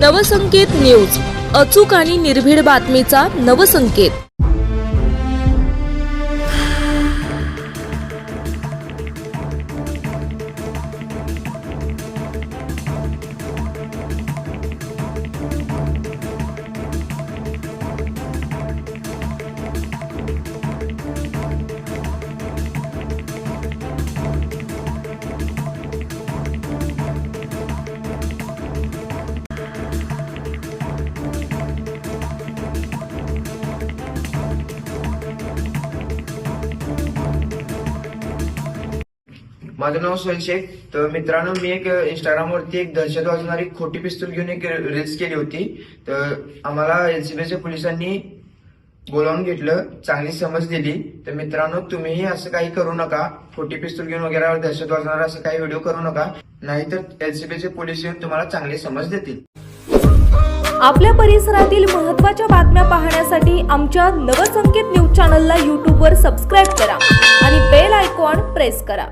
Navsanket news अचूक आणि निर्भीड बातमीचा नवसंकेत. माझं नाव सोहेल तर मित्रांनो मी एक इंस्टाग्रामवरती एक दहशत वाजवणारी खोटी पिस्तूल घेऊन एक रील्स केली होती. तर आम्हाला एनसीबीच्या पोलिसांनी बोलावून घेतलं चांगली समज दिली. तर मित्रांनो तुम्हीही असं काही करू नका. खोटी पिस्तूल घेऊन वगैरे दहशत वाजवणार असं काही व्हिडिओ करू नका. नाहीतर एनसीबीचे पोलीस येऊन तुम्हाला चांगली समज देतील. आपल्या परिसरातील महत्त्वाच्या बातम्या पाहण्यासाठी आमच्या नवसंकेत न्यूज चॅनलला यूट्यूबवर सबस्क्राईब करा आणि बेल आयकॉन प्रेस करा.